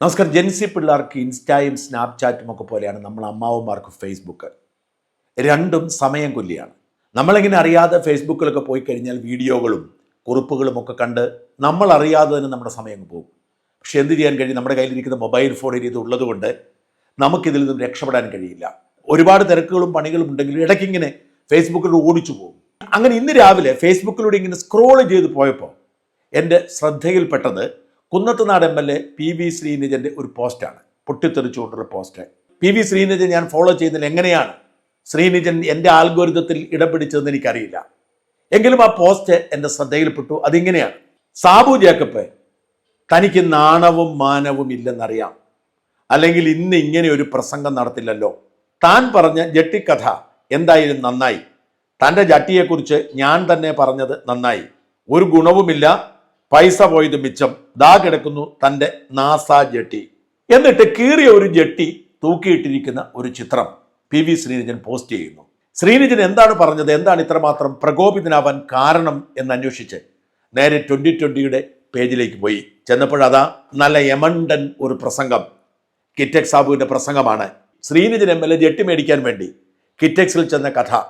നമസ്കാരം. ജെൻസി പിള്ളേർക്ക് ഇൻസ്റ്റായും സ്നാപ്ചാറ്റും ഒക്കെ പോലെയാണ് നമ്മൾ അമ്മാവന്മാർക്ക് ഫേസ്ബുക്ക് രണ്ടും സമയം കൊല്ലിയാണ്. നമ്മളിങ്ങനെ അറിയാതെ ഫേസ്ബുക്കിലൊക്കെ പോയി കഴിഞ്ഞാൽ വീഡിയോകളും കുറിപ്പുകളും ഒക്കെ കണ്ട് നമ്മൾ അറിയാതെ തന്നെ നമ്മുടെ സമയം പോകും. പക്ഷെ എന്ത് ചെയ്യാൻ കഴിയും? നമ്മുടെ കയ്യിലിരിക്കുന്ന മൊബൈൽ ഫോണിൽ ഇത് ഉള്ളതുകൊണ്ട് നമുക്കിതിൽ നിന്നും രക്ഷപ്പെടാൻ കഴിയില്ല. ഒരുപാട് തിരക്കുകളും പണികളും ഉണ്ടെങ്കിലും ഇടയ്ക്കിങ്ങനെ ഫേസ്ബുക്കിലൂടെ ഓടിച്ചു പോകും. അങ്ങനെ ഇന്ന് രാവിലെ ഫേസ്ബുക്കിലൂടെ ഇങ്ങനെ സ്ക്രോൾ ചെയ്ത് പോയപ്പോൾ എന്റെ ശ്രദ്ധയിൽപ്പെട്ടത് Kunnathunad M L A P V ശ്രീനിജന്റെ ഒരു പോസ്റ്റാണ് പൊട്ടിത്തെറിച്ചുകൊണ്ടുള്ള പോസ്റ്റ് പി വി ശ്രീനിജൻ ഞാൻ ഫോളോ ചെയ്യുന്നതിൽ എങ്ങനെയാണ് ശ്രീനിജൻ എന്റെ ആൽഗോരിതത്തിൽ ഇടം പിടിച്ചതെന്ന് എനിക്കറിയില്ല. എങ്കിലും ആ പോസ്റ്റ് എന്റെ ശ്രദ്ധയിൽപ്പെട്ടു. അതിങ്ങനെയാണ്. സാബു ജേക്കബ് തനിക്ക് നാണവും മാനവും ഇല്ലെന്നറിയാം. അല്ലെങ്കിൽ ഇന്ന് ഇങ്ങനെ ഒരു പ്രസംഗം നടത്തില്ലല്ലോ. താൻ പറഞ്ഞ ജട്ടിക്കഥ എന്തായാലും നന്നായി. തന്റെ ജട്ടിയെക്കുറിച്ച് ഞാൻ തന്നെ പറഞ്ഞത് നന്നായി. ഒരു ഗുണവുമില്ല. പൈസ പോയത് മിച്ചം. ദാ കിടക്കുന്നു തന്റെ നാസ ജെട്ടി. എന്നിട്ട് കീറിയ ഒരു ജെട്ടി തൂക്കിയിട്ടിരിക്കുന്ന ഒരു ചിത്രം പി വി ശ്രീനിജൻ പോസ്റ്റ് ചെയ്യുന്നു. ശ്രീനിജൻ എന്താണ് പറഞ്ഞത്? എന്താണ് ഇത്രമാത്രം പ്രകോപിതനാവാൻ കാരണം എന്ന് അന്വേഷിച്ച് നേരെ ട്വന്റി ട്വന്റിയുടെ പേജിലേക്ക് പോയി. ചെന്നപ്പോഴതാ നല്ല യമണ്ടൻ ഒരു പ്രസംഗം. കിറ്റക് സാബുവിന്റെ പ്രസംഗമാണ്. ശ്രീനിജൻ എം എൽ എ ജെട്ടി മേടിക്കാൻ വേണ്ടി കിറ്റക്സിൽ ചെന്ന കഥ.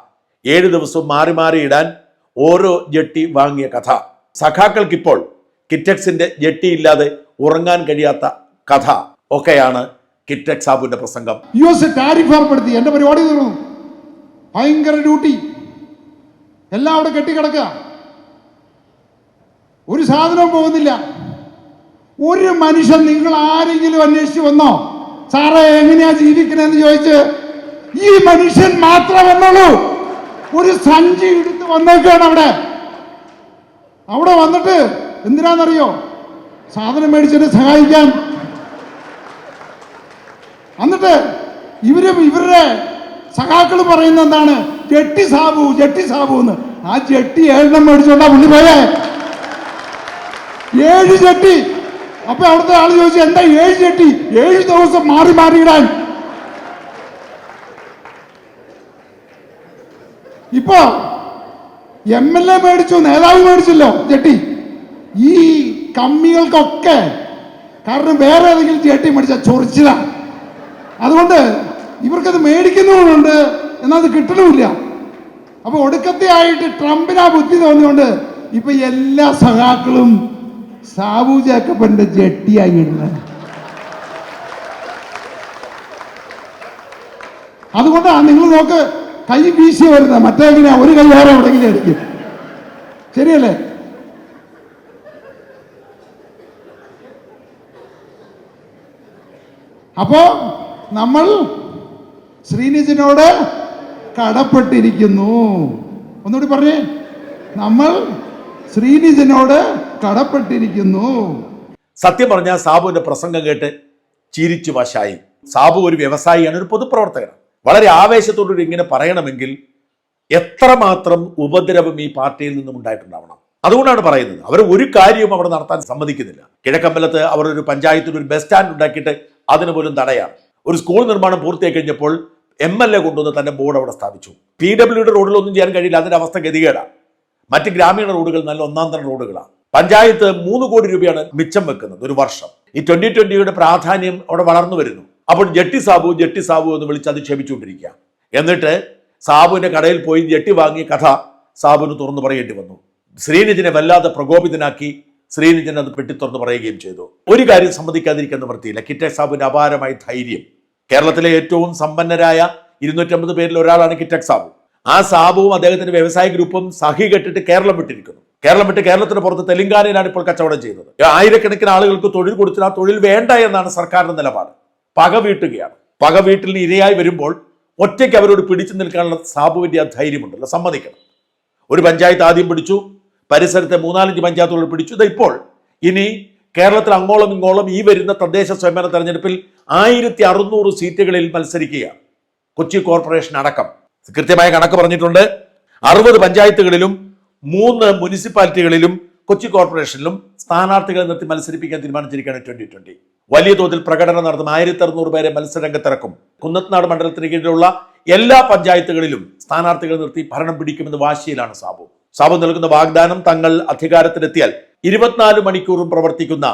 ഏഴ് ദിവസവും മാറി മാറി ഇടാൻ ഓരോ ജെട്ടി വാങ്ങിയ കഥ. സഖാക്കൾക്കിപ്പോൾ കിറ്റക്സിന്റെ ജെട്ടിയില്ലാതെ ഉറങ്ങാൻ കഴിയാത്ത കഥ ഒക്കെയാണ് കിറ്റക്സ് സാബുവിന്റെ പ്രസംഗം. യു എസ് ടാരിഫ് എന്റെ പരിപാടി തീർന്നു. ഭയങ്കര ഡ്യൂട്ടി എല്ലാം അവിടെ കെട്ടിക്കിടക്കുക. ഒരു സാധനവും പോകുന്നില്ല. ഒരു മനുഷ്യൻ നിങ്ങൾ ആരെങ്കിലും അന്വേഷിച്ചു വന്നോ? സാറേ എങ്ങനെയാ ജീവിക്കണെന്ന് ചോദിച്ച് ഈ മനുഷ്യൻ മാത്രം വന്നുള്ളൂ ഒരു സഞ്ചി എടുത്ത് വന്നേക്കാണ് അവിടെ. അവിടെ വന്നിട്ട് എന്തിനാണെന്നറിയോ സാധനം മേടിച്ചിട്ട് സഹായിക്കാൻ. എന്നിട്ട് ഇവരും ഇവരുടെ സഖാക്കൾ പറയുന്ന എന്താണ്? ജെട്ടി സാബു ജെട്ടി സാബു എന്ന്. ആ ജെട്ടി ഏഴെണ്ണം മേടിച്ചോണ്ടാ പുള്ളി പോയേ. ഏഴ് ജെട്ടി. അപ്പൊ അവിടുത്തെ ആൾ ചോദിച്ചു എന്താ ഏഴ് ജെട്ടി? ഏഴ് ദിവസം മാറി മാറി ഇടാൻ. ഇപ്പൊ എം എൽ എ മേടിച്ചു നേതാവ് മേടിച്ചല്ലോ ജെട്ടി. ഈ കമ്മികൾക്കൊക്കെ കാരണം വേറെ ഏതെങ്കിലും ജെട്ടി മേടിച്ച ചൊറിച്ചിലാണ് അതുകൊണ്ട് ഇവർക്കത് മേടിക്കുന്നതുകൊണ്ട് എന്നാൽ അത് കിട്ടണമില്ല. അപ്പൊ ഒടുക്കത്തെ ആയിട്ട് ട്രംപിന് ആ ബുദ്ധി തോന്നിയോണ്ട് ഇപ്പൊ എല്ലാ സഖാക്കളും സാബു ജേക്കബിന്റെ ജെട്ടിയായി ഇടുന്നത്. അതുകൊണ്ടാണ് നിങ്ങൾ നോക്ക് കൈ വീശി വരുന്ന മറ്റേ ഒരു കൈ വേറെ ശരിയല്ലേ? അപ്പോ നമ്മൾ ശ്രീനിജിനോട് കടപ്പെട്ടിരിക്കുന്നു. ഒന്നുകൂടി പറഞ്ഞേ. നമ്മൾ ശ്രീനിജിനോട് കടപ്പെട്ടിരിക്കുന്നു. സത്യം പറഞ്ഞാൽ സാബുവിന്റെ പ്രസംഗം കേട്ട് ചിരിച്ചു വശായി. സാബു ഒരു വ്യവസായിയാണ് ഒരു പൊതുപ്രവർത്തകനാണ്. വളരെ ആവേശത്തോടുകൂടി ഇങ്ങനെ പറയണമെങ്കിൽ എത്രമാത്രം ഉപദ്രവം ഈ പാർട്ടിയിൽ നിന്നും ഉണ്ടായിട്ടുണ്ടാവണം? അതുകൊണ്ടാണ് പറയുന്നത്. അവർ ഒരു കാര്യവും അവിടെ നടത്താൻ സമ്മതിക്കുന്നില്ല. കിഴക്കമ്പലത്ത് അവർ ഒരു പഞ്ചായത്തിൽ ഒരു ബസ് സ്റ്റാൻഡ് ഉണ്ടാക്കിയിട്ട് അതിന് പോലും തടയാം. ഒരു സ്കൂൾ നിർമ്മാണം പൂർത്തിയായി കഴിഞ്ഞപ്പോൾ എം എൽ എ കൊണ്ടുവന്ന് തന്റെ ബോർഡ് അവിടെ സ്ഥാപിച്ചു. പി ഡബ്ല്യുടെ റോഡിലൊന്നും ചെയ്യാൻ കഴിയില്ല. അതിന്റെ അവസ്ഥ ഗതികേടാണ്. മറ്റ് ഗ്രാമീണ റോഡുകൾ നല്ല ഒന്നാം തരം റോഡുകളാണ്. പഞ്ചായത്ത് മൂന്ന് കോടി രൂപയാണ് മിച്ചം വെക്കുന്നത് ഒരു വർഷം. ഈ ട്വന്റി ട്വന്റിയുടെ പ്രാധാന്യം അവിടെ വളർന്നു വരുന്നു. അപ്പോൾ ജട്ടി സാബു ജട്ടി സാബു എന്ന് വിളിച്ച് അധിക്ഷേപിച്ചുകൊണ്ടിരിക്കുക എന്നിട്ട് സാബുവിന്റെ കടയിൽ പോയി ജട്ടി വാങ്ങിയ കഥ സാബുവിന് തുറന്നു പറയേണ്ടി വന്നു. ശ്രീനിജിനെ വല്ലാതെ പ്രകോപിതനാക്കി ശ്രീനിജൻ അത് പെട്ടി തുറന്നു പറയുകയും ചെയ്തു. ഒരു കാര്യം സമ്മതിക്കാതിരിക്കാൻ നിവൃത്തിയില്ല. കിറ്റെ സാബുവിന്റെ അപാരമായ ധൈര്യം. കേരളത്തിലെ ഏറ്റവും സമ്പന്നരായ ഇരുന്നൂറ്റമ്പത് പേരിൽ ഒരാളാണ് കിറ്റക് സാബു. ആ സാബുവും അദ്ദേഹത്തിന്റെ വ്യവസായ ഗ്രൂപ്പും സഹി കെട്ടിട്ട് കേരളം വിട്ടിരിക്കുന്നു. കേരളം വിട്ട് കേരളത്തിന് പുറത്ത് തെലങ്കാനയിലാണ് ഇപ്പോൾ കച്ചവടം ചെയ്യുന്നത്. ആയിരക്കണക്കിന് ആളുകൾക്ക് തൊഴിൽ കൊടുത്തിട്ട് ആ തൊഴിൽ വേണ്ട എന്നാണ് സർക്കാരിന്റെ നിലപാട്. പക വീട്ടുകയാണ്. പക വീട്ടിൽ ഇരയായി വരുമ്പോൾ ഒറ്റയ്ക്ക് അവരോട് പിടിച്ചു നിൽക്കാനുള്ള സാബുവിന്റെ ആ ധൈര്യമുണ്ടല്ലോ. സമ്മതിക്കണം. ഒരു പഞ്ചായത്ത് ആദ്യം പിടിച്ചു പരിസരത്തെ മൂന്നാലഞ്ച് പഞ്ചായത്തുകൾ പിടിച്ചു. ഇത് ഇപ്പോൾ ഇനി കേരളത്തിൽ അങ്ങോളം ഇങ്ങോളം ഈ വരുന്ന തദ്ദേശ സ്വയംഭരണ തെരഞ്ഞെടുപ്പിൽ ആയിരത്തി അറുന്നൂറ് സീറ്റുകളിൽ മത്സരിക്കുകയാണ്. കൊച്ചി കോർപ്പറേഷൻ അടക്കം. കൃത്യമായ കണക്ക് പറഞ്ഞിട്ടുണ്ട്. അറുപത് പഞ്ചായത്തുകളിലും മൂന്ന് മുനിസിപ്പാലിറ്റികളിലും കൊച്ചി കോർപ്പറേഷനിലും സ്ഥാനാർത്ഥികളെ നിർത്തി മത്സരിപ്പിക്കാൻ തീരുമാനിച്ചിരിക്കുകയാണ് ട്വന്റി ട്വന്റി വലിയ തോതിൽ പ്രകടനം നടത്തും ആയിരത്തി അറുന്നൂറ് പേരെ മത്സരരംഗത്തിറക്കും. കുന്നത്നാട് മണ്ഡലത്തിന് കീഴിലുള്ള എല്ലാ പഞ്ചായത്തുകളിലും സ്ഥാനാർത്ഥികൾ നിർത്തി ഭരണം പിടിക്കുമെന്ന് വാശിയിലാണ് സാബു. സാബു നൽകുന്ന വാഗ്ദാനം തങ്ങൾ അധികാരത്തിലെത്തിയാൽ ഇരുപത്തിനാല് മണിക്കൂറും പ്രവർത്തിക്കുന്ന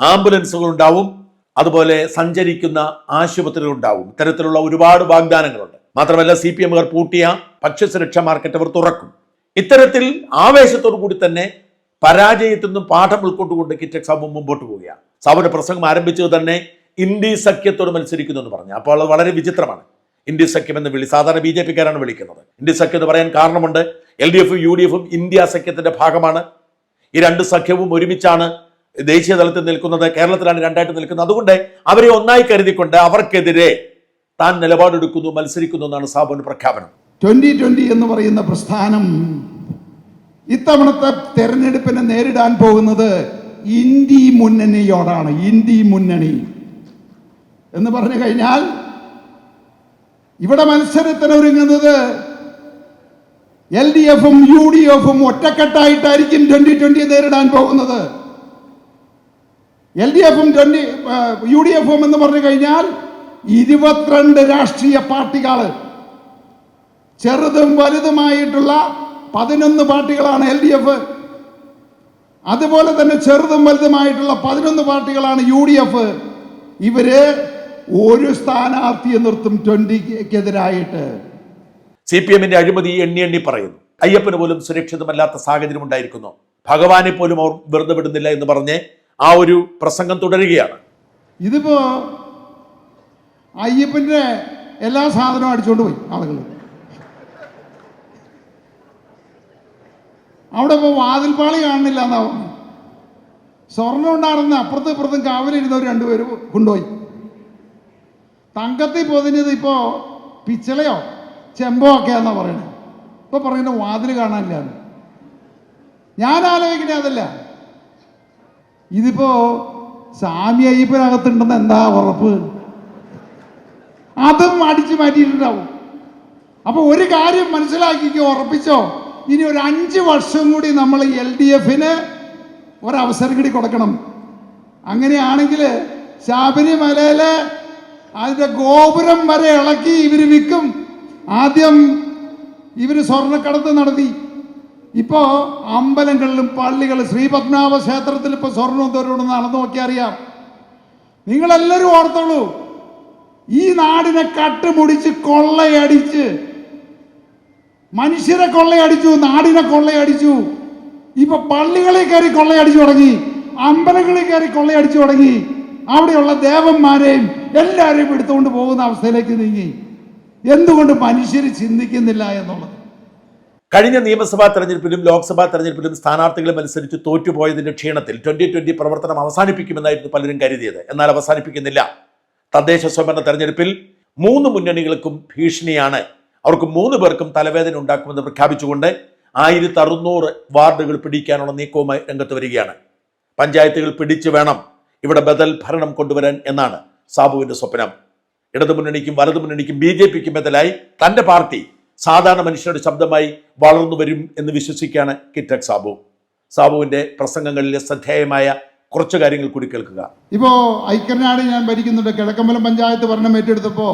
ആംബുലൻസുകൾ ഉണ്ടാവും അതുപോലെ സഞ്ചരിക്കുന്ന ആശുപത്രികൾ ഉണ്ടാവും. ഇത്തരത്തിലുള്ള ഒരുപാട് വാഗ്ദാനങ്ങളുണ്ട്. മാത്രമല്ല സി പി എമ്മുകാർ പൂട്ടിയ ഭക്ഷ്യസുരക്ഷാ മാർക്കറ്റ് അവർ തുറക്കും. ഇത്തരത്തിൽ ആവേശത്തോടു കൂടി തന്നെ പരാജയത്തിൽ നിന്നും പാഠം ഉൾക്കൊണ്ടുകൊണ്ട് കിറ്റക് സാബു മുമ്പോട്ട് പോവുകയാണ്. സാബുവിന്റെ പ്രസംഗം ആരംഭിച്ചത് തന്നെ ഇന്ത്യ സഖ്യത്തോട് മത്സരിക്കുന്നു എന്ന് പറഞ്ഞു. അപ്പോൾ അത് വളരെ വിചിത്രമാണ്. ഇന്ത്യ സഖ്യം എന്ന് വിളി സാധാരണ ബി ജെ പിക്കാരാണ് വിളിക്കുന്നത്. ഇന്ത്യ സഖ്യം എന്ന് പറയാൻ കാരണമുണ്ട് എൽ ഡി എഫും യു ഡി എഫും ഇന്ത്യ സഖ്യത്തിന്റെ ഭാഗമാണ്. ഈ രണ്ട് സഖ്യവും ഒരുമിച്ചാണ് ദേശീയ തലത്തിൽ നിൽക്കുന്നത് കേരളത്തിലാണ് രണ്ടായിട്ട് നിൽക്കുന്നത്. അതുകൊണ്ട് അവരെ ഒന്നായി കരുതിക്കൊണ്ട് അവർക്കെതിരെ താൻ നിലപാടെടുക്കുന്നു മത്സരിക്കുന്നു എന്നാണ് സാബുവിന്റെ പ്രഖ്യാപനം. ട്വന്റി ട്വന്റി എന്ന് പറയുന്ന പ്രസ്ഥാനം ഇത്തവണത്തെ തെരഞ്ഞെടുപ്പിനെ നേരിടാൻ പോകുന്നത് ഇന്ത്യ മുന്നണിയോടാണ് ഇന്ത്യ മുന്നണി. എന്ന് പറഞ്ഞു കഴിഞ്ഞാൽ ഇവിടെ മത്സരത്തിന് ഒരുങ്ങുന്നത് എൽ ഡി എഫും യു ഡി എഫും ഒറ്റക്കെട്ടായിട്ടായിരിക്കും ട്വന്റി ട്വന്റി നേരിടാൻ പോകുന്നത്. എൽ ഡി എഫും ട്വന്റി യു ഡി എഫും എന്ന് പറഞ്ഞു കഴിഞ്ഞാൽ ഇരുപത്തിരണ്ട് രാഷ്ട്രീയ പാർട്ടികൾ ചെറുതും വലുതുമായിട്ടുള്ള പതിനൊന്ന് പാർട്ടികളാണ് എൽ ഡി എഫ്. അതുപോലെ തന്നെ ചെറുതും വലുതുമായിട്ടുള്ള പതിനൊന്ന് പാർട്ടികളാണ് യു ഡി എഫ്. ഇവർ ഒരു സ്ഥാനാർത്ഥിയെ നിർത്തും ട്വന്റിക്കെതിരായിട്ട്. സി പി എമ്മിന്റെ അഴിമതി എണ്ണി എണ്ണി പറയുന്നു. അയ്യപ്പന് പോലും സുരക്ഷിതമല്ലാത്ത സാഹചര്യം ഉണ്ടായിരിക്കുന്നു. ഭഗവാനെ പോലും അവർ വെറുതെ വിടുന്നില്ല എന്ന് പറഞ്ഞ് ആ ഒരു പ്രസംഗം തുടരുകയാണ്. ഇതിപ്പോ അയ്യപ്പന്റെ എല്ലാ സാധനവും അടിച്ചുകൊണ്ട് പോയി ആളുകൾ അവിടെ ഇപ്പോൾ വാതിൽപാളി കാണുന്നില്ല എന്നാ പറഞ്ഞു. സ്വർണം ഉണ്ടായിരുന്ന അപ്പുറത്തും ഇപ്പുറത്തും കാവലിരുന്നവർ രണ്ടുപേരും കൊണ്ടുപോയി. തങ്കത്തിൽ പൊതിഞ്ഞത് ഇപ്പോൾ പിച്ചളയോ ചെമ്പോ ഒക്കെ എന്നാ പറയണത് ഇപ്പൊ പറയുന്നത് വാതിൽ കാണാനില്ല. ഞാൻ ആലോചിക്കണേ അതല്ല. ഇതിപ്പോ സ്വാമി അയ്യപ്പനകത്തുണ്ടെന്ന് എന്താ ഉറപ്പ്? അതും അടിച്ചു മാറ്റിയിട്ടുണ്ടാവും. അപ്പൊ ഒരു കാര്യം മനസ്സിലാക്കി ഉറപ്പിച്ചോ? ഇനി ഒരു അഞ്ച് വർഷം കൂടി നമ്മൾ എൽ ഡി എഫിന് ഒരവസരം കൂടി കൊടുക്കണം. അങ്ങനെയാണെങ്കിൽ ശബരിമലയിൽ അതിന്റെ ഗോപുരം വരെ ഇളക്കി ഇവർ വിൽക്കും. ആദ്യം ഇവർ സ്വർണക്കടത്ത് നടത്തി. ഇപ്പോൾ അമ്പലങ്ങളിലും പള്ളികളും ശ്രീപത്മനാഭ ക്ഷേത്രത്തിൽ ഇപ്പോൾ സ്വർണം തോരോടൊന്ന് നടന്നു നോക്കിയാൽ അറിയാം. നിങ്ങളെല്ലാവരും ഓർത്തോളൂ. ഈ നാടിനെ കട്ടുമുടിച്ച് കൊള്ളയടിച്ച് മനുഷ്യരെ കൊള്ളയടിച്ചു നാടിനെ കൊള്ളയടിച്ചു. ഇപ്പൊ പള്ളികളിൽ കയറി കൊള്ളയടിച്ചു തുടങ്ങി അമ്പലങ്ങളിൽ കയറി കൊള്ളയടിച്ചു തുടങ്ങി. അവിടെയുള്ള ദേവന്മാരെയും എല്ലാവരെയും എടുത്തുകൊണ്ട് പോകുന്ന അവസ്ഥയിലേക്ക് നീങ്ങി. എന്തുകൊണ്ട് മനുഷ്യർ ചിന്തിക്കുന്നില്ല എന്നുള്ളത്? കഴിഞ്ഞ നിയമസഭാ തെരഞ്ഞെടുപ്പിലും ലോക്സഭാ തെരഞ്ഞെടുപ്പിലും സ്ഥാനാർത്ഥികളും അനുസരിച്ച് തോറ്റുപോയതിന്റെ ക്ഷീണത്തിൽ ട്വന്റി ട്വന്റി പ്രവർത്തനം അവസാനിപ്പിക്കുമെന്നായിരുന്നു പലരും കരുതിയത്. എന്നാൽ അവസാനിപ്പിക്കുന്നില്ല. തദ്ദേശ സ്വയംഭരണ തെരഞ്ഞെടുപ്പിൽ മൂന്ന് മുന്നണികൾക്കും ഭീഷണിയാണ് അവർക്ക് മൂന്ന് പേർക്കും തലവേദന ഉണ്ടാക്കുമെന്ന് പ്രഖ്യാപിച്ചുകൊണ്ട് ആയിരത്തി അറുന്നൂറ് വാർഡുകൾ പിടിക്കാനുള്ള നീക്കവുമായി രംഗത്ത് വരികയാണ്. പഞ്ചായത്തുകൾ പിടിച്ചു വേണം ഇവിടെ ബദൽ ഭരണം കൊണ്ടുവരാൻ എന്നാണ് സാബുവിന്റെ സ്വപ്നം. ഇടതുമുന്നണിക്കും വലതുമുന്നണിക്കും ബി ജെ പിക്കും ബദലായി തന്റെ പാർട്ടി സാധാരണ മനുഷ്യരുടെ ശബ്ദമായി വളർന്നു വരും എന്ന് വിശ്വസിക്കുകയാണ് കിറ്റക് സാബു. സാബുവിന്റെ പ്രസംഗങ്ങളിലെ ശ്രദ്ധേയമായ കുറച്ച് കാര്യങ്ങൾ കൂടി കേൾക്കുക. ഇപ്പോ ഐക്യനാട് ഞാൻ ഭരിക്കുന്നുണ്ട്. കിഴക്കമ്പലം പഞ്ചായത്ത് ഭരണം ഏറ്റെടുത്തപ്പോ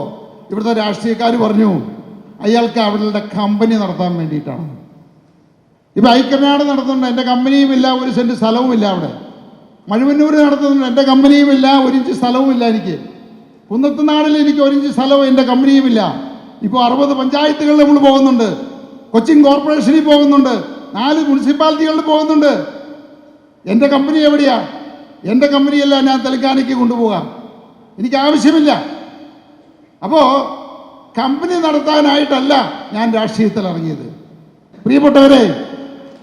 ഇവിടുത്തെ രാഷ്ട്രീയക്കാർ പറഞ്ഞു അയാൾക്ക് അവിടെ കമ്പനി നടത്താൻ വേണ്ടിയിട്ടാണ്. ഇപ്പൊ ഐക്യനാട് നടത്തുന്നുണ്ട് എന്റെ കമ്പനിയും ഇല്ല ഒരു സെന്റ് സ്ഥലവും ഇല്ല അവിടെ. മഴുവന്നൂർ നടത്തുന്നുണ്ട് എന്റെ കമ്പനിയും ഇല്ല ഒരു ഇഞ്ച് സ്ഥലവും ഇല്ല എനിക്ക്. കുന്നത്തുനാടിൽ എനിക്ക് ഒരിഞ്ച് സ്ഥലവും എന്റെ കമ്പനിയും ഇല്ല. ഇപ്പോൾ അറുപത് പഞ്ചായത്തുകളിൽ നമ്മൾ പോകുന്നുണ്ട്. കൊച്ചിൻ കോർപ്പറേഷനിൽ പോകുന്നുണ്ട്. നാല് മുനിസിപ്പാലിറ്റികളിൽ പോകുന്നുണ്ട്. എന്റെ കമ്പനി എവിടെയാ? എന്റെ കമ്പനിയല്ല ഞാൻ തെലങ്കാനയ്ക്ക് കൊണ്ടുപോകാം. എനിക്ക് ആവശ്യമില്ല. അപ്പോൾ കമ്പനി നടത്താനായിട്ടല്ല ഞാൻ രാഷ്ട്രീയത്തിൽ ഇറങ്ങിയത് പ്രിയപ്പെട്ടവരെ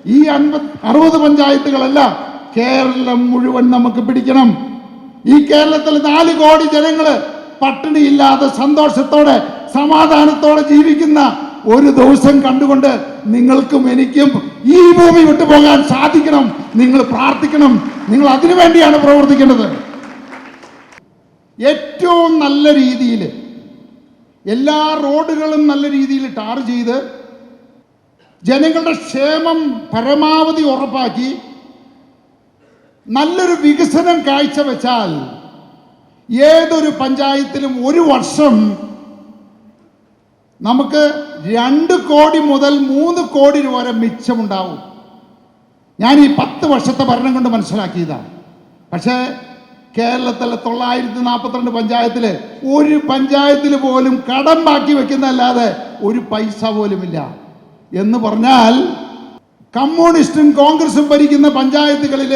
ഈ അൻപത് അറുപത് പഞ്ചായത്തുകളല്ല കേരളം മുഴുവൻ നമുക്ക് പിടിക്കണം. ഈ കേരളത്തിൽ നാല് കോടി ജനങ്ങൾ പട്ടിണിയില്ലാതെ സന്തോഷത്തോടെ സമാധാനത്തോടെ ജീവിക്കുന്ന ഒരു ദിവസം കണ്ടുകൊണ്ട് നിങ്ങൾക്കും എനിക്കും ഈ ഭൂമി വിട്ടുപോകാൻ സാധിക്കണം. നിങ്ങൾ പ്രാർത്ഥിക്കണം. നിങ്ങൾ അതിനു വേണ്ടിയാണ് പ്രവർത്തിക്കേണ്ടത്. ഏറ്റവും നല്ല രീതിയിൽ എല്ലാ റോഡുകളും നല്ല രീതിയിൽ ടാർ ചെയ്ത് ജനങ്ങളുടെ ക്ഷേമം പരമാവധി ഉറപ്പാക്കി നല്ലൊരു വികസനം കാഴ്ചവെച്ചാൽ ഏതൊരു പഞ്ചായത്തിലും ഒരു വർഷം നമുക്ക് രണ്ട് കോടി മുതൽ മൂന്ന് കോടി രൂപ വരെ മിച്ചമുണ്ടാവും. ഞാൻ ഈ പത്ത് വർഷത്തെ ഭരണം കൊണ്ട് മനസ്സിലാക്കിയതാണ്. പക്ഷേ കേരളത്തിലെ തൊള്ളായിരത്തി നാൽപ്പത്തിരണ്ട് പഞ്ചായത്തിൽ ഒരു പഞ്ചായത്തിൽ പോലും കടം ബാക്കി വെക്കുന്നതല്ലാതെ ഒരു പൈസ പോലുമില്ല എന്ന് പറഞ്ഞാൽ കമ്മ്യൂണിസ്റ്റും കോൺഗ്രസും ഭരിക്കുന്ന പഞ്ചായത്തുകളിൽ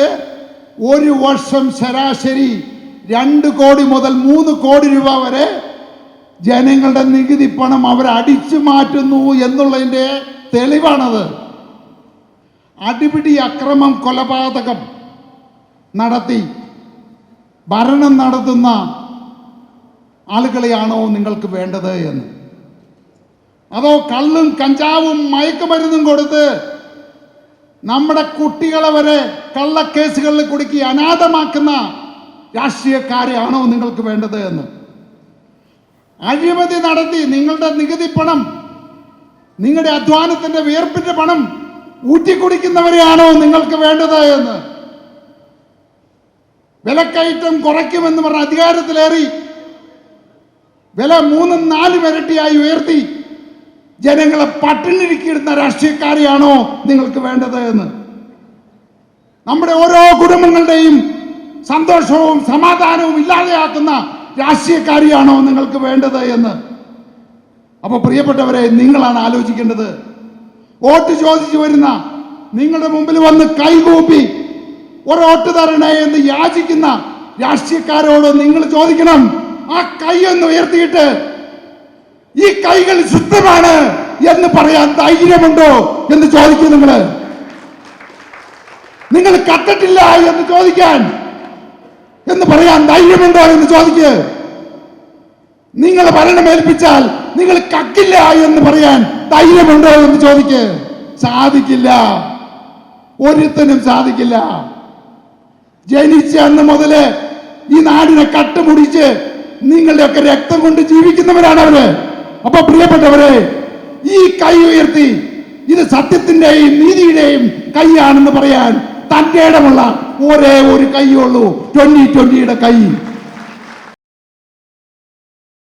ഒരു വർഷം ശരാശരി രണ്ട് കോടി മുതൽ മൂന്ന് കോടി രൂപ വരെ ജനങ്ങളുടെ നികുതി പണം അവർ അടിച്ചു മാറ്റുന്നു എന്നുള്ളതിന്റെ തെളിവാണത്. അടിപിടി അക്രമം കൊലപാതകം നടത്തി. ഭരണം നടത്തുന്ന ആളുകളെയാണോ നിങ്ങൾക്ക് വേണ്ടത് എന്ന്? അതോ കള്ളും കഞ്ചാവും മയക്കുമരുന്നും കൊടുത്ത് നമ്മുടെ കുട്ടികളെ വരെ കള്ളക്കേസുകളിൽ കുടുക്കി അനാഥമാക്കുന്ന രാഷ്ട്രീയക്കാരെയാണോ നിങ്ങൾക്ക് വേണ്ടത് എന്ന്? അഴിമതി നടത്തി നിങ്ങളുടെ നികുതി പണം നിങ്ങളുടെ അധ്വാനത്തിന്റെ വിയർപ്പിന്റെ പണം ഊറ്റിക്കുടിക്കുന്നവരെയാണോ നിങ്ങൾക്ക് വേണ്ടത് എന്ന്? വിലക്കയറ്റം കുറയ്ക്കുമെന്ന് പറഞ്ഞ അധികാരത്തിലേറി വില മൂന്നും നാലും ഇരട്ടിയായി ഉയർത്തി. ജനങ്ങളെ പട്ടിണിരിക്കിടുന്ന രാഷ്ട്രീയക്കാരെയാണോ നിങ്ങൾക്ക് വേണ്ടത് എന്ന്. നമ്മുടെ ഓരോ കുടുംബങ്ങളുടെയും സന്തോഷവും സമാധാനവും ഇല്ലാതെയാക്കുന്ന രാഷ്ട്രീയക്കാരിയാണോ നിങ്ങൾക്ക് വേണ്ടത് എന്ന്. അപ്പൊ പ്രിയപ്പെട്ടവരെ നിങ്ങളാണ് ആലോചിക്കേണ്ടത്. വോട്ട് ചോദിച്ചു വരുന്ന നിങ്ങളുടെ മുമ്പിൽ വന്ന് കൈകൂപ്പി ഒരു വോട്ട് തരണേ എന്ന് യാചിക്കുന്ന രാഷ്ട്രീയക്കാരോട് നിങ്ങൾ ചോദിക്കണം. ആ കൈ ഒന്ന് ഉയർത്തിയിട്ട് ഈ കൈകൾ ശുദ്ധമാണ് എന്ന് പറയാൻ ധൈര്യമുണ്ടോ എന്ന് ചോദിക്കും നിങ്ങൾ നിങ്ങൾ കത്തിട്ടില്ല എന്ന് ചോദിക്കാൻ എന്ന് പറയാൻ ധൈര്യമുണ്ടോ എന്ന് ചോദിക്ക്. നിങ്ങൾ ഭരണമേൽപ്പിച്ചാൽ നിങ്ങൾ കക്കില്ല എന്ന് പറയാൻ ധൈര്യമുണ്ടോ എന്ന് ചോദിക്ക്. സാധിക്കില്ല. ഒരുത്തനും സാധിക്കില്ല. ജനിച്ച അന്ന് മുതൽ ഈ നാടിനെ കട്ടുമുടിച്ച് നിങ്ങളുടെയൊക്കെ രക്തം കൊണ്ട് ജീവിക്കുന്നവരാണ് അവർ. അപ്പൊ പ്രിയപ്പെട്ടവരെ ഈ കൈ ഉയർത്തി ഇത് സത്യത്തിന്റെയും നീതിയുടെയും കൈയാണെന്ന് പറയാൻ തന്റെ ഇടമുള്ള ഒരേ ഒരു കൈയുള്ളൂ ട്വന്റി ട്വന്റിയുടെ കൈ.